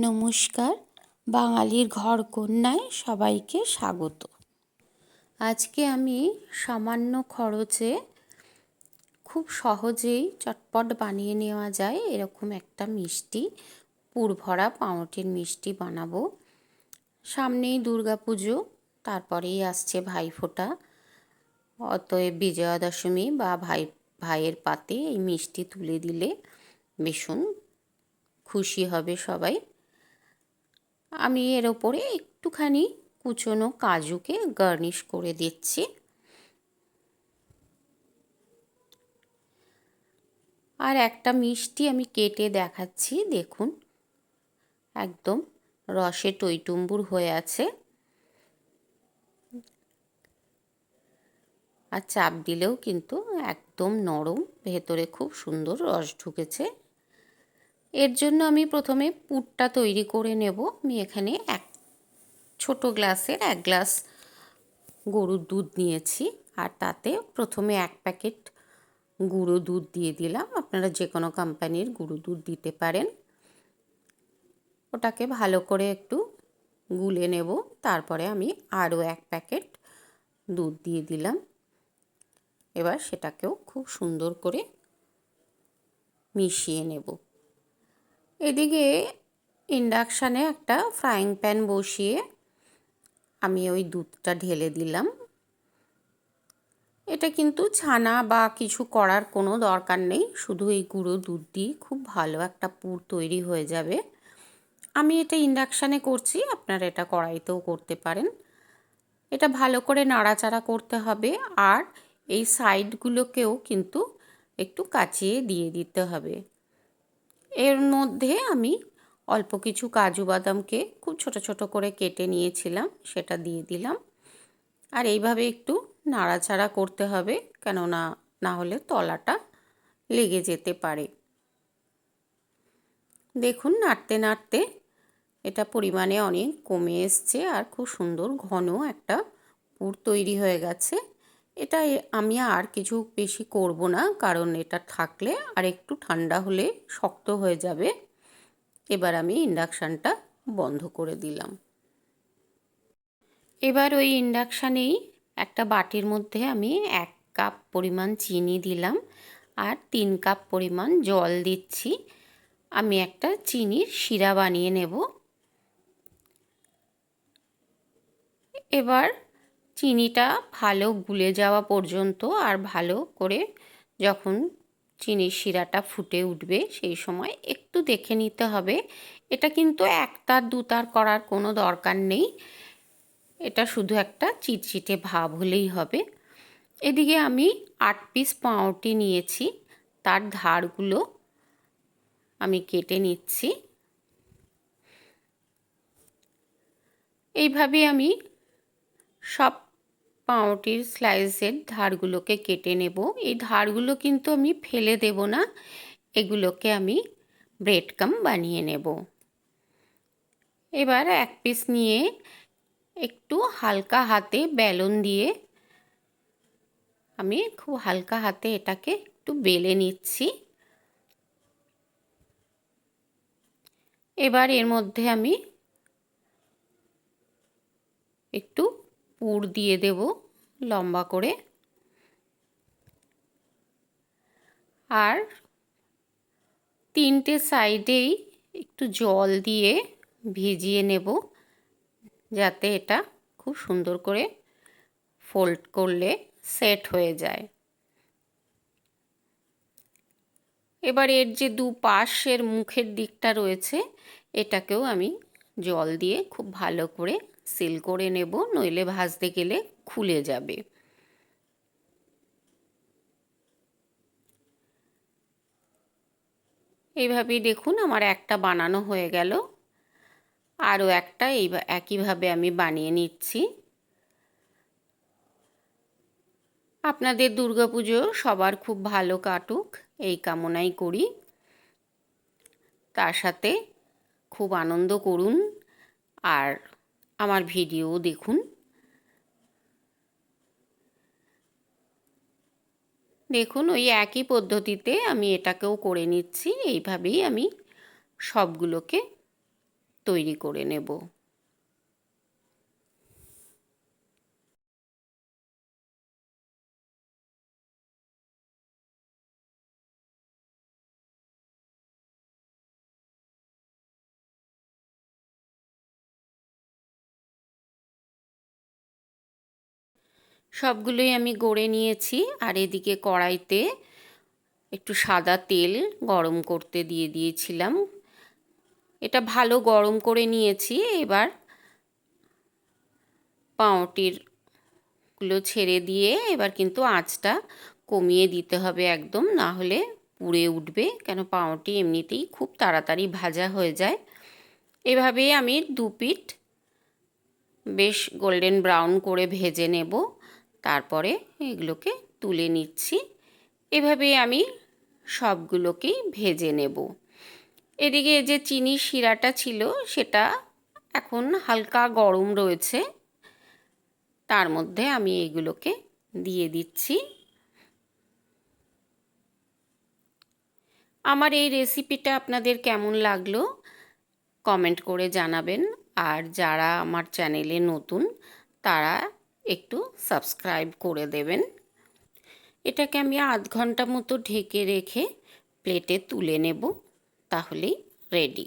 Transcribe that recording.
নমস্কার। বাঙালির ঘর কন্যায় সবাইকে স্বাগত। আজকে আমি সামান্য খরচে খুব সহজেই চটপট বানিয়ে নেওয়া যায় এরকম একটা মিষ্টি, পুরভরা পাউরুটির মিষ্টি বানাবো। সামনেই পুজো, তারপরেই আসছে ভাইফোঁটা। অতএব বিজয়া দশমী বা ভাই, ভাইয়ের পাতে এই মিষ্টি তুলে দিলে ভীষণ খুশি হবে সবাই। আমি এর ওপরে একটুখানি কুচনো কাজুকে গার্নিশ করে দিচ্ছি। আর একটা মিষ্টি আমি কেটে দেখাচ্ছি, দেখুন। একদম রসে টইটুম্বুর হয়ে আছে। আর চাপ দিলেও কিন্তু একদম নরম, ভেতরে খুব সুন্দর রস ঢুকেছে। এর জন্য আমি প্রথমে পুরটা তৈরি করে নেব। আমি এখানে এক ছোট গ্লাসের এক গ্লাস গরুর দুধ নিয়েছি আর তাতে প্রথমে এক প্যাকেট গুঁড়ো দুধ দিয়ে দিলাম। আপনারা যে কোনো কোম্পানির গুঁড়ো দুধ দিতে পারেন। ওটাকে ভালো করে একটু গুলে নেব। তারপরে আমি আরও এক প্যাকেট দুধ দিয়ে দিলাম। এবার সেটাকেও খুব সুন্দর করে মিশিয়ে নেব। এদিকে ইন্ডাকশানে একটা ফ্রাইং প্যান বসিয়ে আমি ওই দুধটা ঢেলে দিলাম। এটা কিন্তু ছানা বা কিছু করার কোনো দরকার নেই, শুধু এই গুঁড়ো দুধ দিয়ে খুব ভালো একটা পুর তৈরি হয়ে যাবে। আমি এটা ইন্ডাকশানে করছি, আপনারা এটা কড়াইতেও করতে পারেন। এটা ভালো করে নাড়াচাড়া করতে হবে আর এই সাইডগুলোকেও কিন্তু একটু কাচিয়ে দিয়ে দিতে হবে। এর মধ্যে আমি অল্প কিছু কাজু বাদামকে খুব ছোট ছোট করে কেটে নিয়েছিলাম, সেটা দিয়ে দিলাম। আর এইভাবে একটু নাড়াচাড়া করতে হবে, কেননা না হলে তলাটা লেগে যেতে পারে। দেখুন, নাড়তে নাড়তে এটা পরিমাণে অনেক কমে এসছে আর খুব সুন্দর ঘন একটা পুর তৈরি হয়ে গেছে। এটা আমি আর কিছু বেশি করব না, কারণ এটা থাকলে আর একটু ঠান্ডা হলে শক্ত হয়ে যাবে। এবার আমি ইন্ডাকশানটা বন্ধ করে দিলাম। এবার ওই ইন্ডাকশানেই একটা বাটির মধ্যে আমি এক কাপ পরিমাণ চিনি দিলাম আর তিন কাপ পরিমাণ জল দিচ্ছি। আমি একটা চিনির শিরা বানিয়ে নেব। এবার চিনিটা ভালো গুলে যাওয়া পর্যন্ত আর ভালো করে যখন চিনির শিরাটা ফুটে উঠবে, সেই সময় একটু দেখে নিতে হবে। এটা কিন্তু একতার, দুতার করার কোনো দরকার নেই। এটা শুধু একটা চিটচিটে ভাব হলেই হবে। এদিকে আমি আট পিস পাউরুটি নিয়েছি। তার ধারগুলো আমি কেটে নিচ্ছি। এইভাবে আমি সব পাউরুটির স্লাইসের ধারগুলোকে কেটে নেব। এই ধারগুলো কিন্তু আমি ফেলে দেব না, এগুলোকে আমি ব্রেড কাম বানিয়ে নেব। এবার এক পিস নিয়ে একটু হালকা হাতে বেলন দিয়ে আমি খুব হালকা হাতে এটাকে একটু বেলে নিচ্ছি। এবার এর মধ্যে আমি একটু পুর দিয়ে দেব লম্বা করে। আর তিনটে সাইডেই একটু জল দিয়ে ভিজিয়ে নেব যাতে এটা খুব সুন্দর করে ফোল্ড করলে সেট হয়ে যায়। এবার এর যে দু পাশের মুখের দিকটা রয়েছে, এটাকেও আমি জল দিয়ে খুব ভালো করে সিল করে নেব, নইলে ভাজতে গেলে খুলে যাবে। এইভাবেই দেখুন আমার একটা বানানো হয়ে গেল। আরও একটা এই একইভাবে আমি বানিয়ে নিচ্ছি। আপনাদের দুর্গাপুজো সবার খুব ভালো কাটুক, এই কামনাই করি। তার সাথে খুব আনন্দ করুন, আর আমার ভিডিও দেখুন। দেখুন, ওই একই পদ্ধতিতে আমি এটাকেও করে নিচ্ছি। এইভাবেই আমি সবগুলোকে তৈরি করে নেব। সবগুলোই আমি গড়ে নিয়েছি আর এদিকে কড়াইতে একটু সাদা তেল গরম করতে দিয়ে দিয়েছিলাম। এটা ভালো গরম করে নিয়েছি। এবার পাউটিরগুলো ছেড়ে দিয়ে এবার কিন্তু আঁচটা কমিয়ে দিতে হবে একদম, না হলে পুড়ে উঠবে, কেন পাউটি এমনিতেই খুব তাড়াতাড়ি ভাজা হয়ে যায়। এভাবেই আমি দু পিঠ বেশ গোল্ডেন ব্রাউন করে ভেজে নেব। তারপরে এগুলোকে তুলে নিচ্ছি। এভাবে আমি সবগুলোকেই ভেজে নেব। এদিকে যে চিনি শিরাটা ছিল, সেটা এখন হালকা গরম রয়েছে। তার মধ্যে আমি এগুলোকে দিয়ে দিচ্ছি। আমার এই রেসিপিটা আপনাদের কেমন লাগল, কমেন্ট করে জানাবেন। আর যারা আমার চ্যানেলে নতুন, তারা একটু সাবস্ক্রাইব করে দেবেন। এটাকে আমি আধ ঘণ্টা মতো ঢেকে রেখে প্লেটে তুলে নেব, তাহলেই রেডি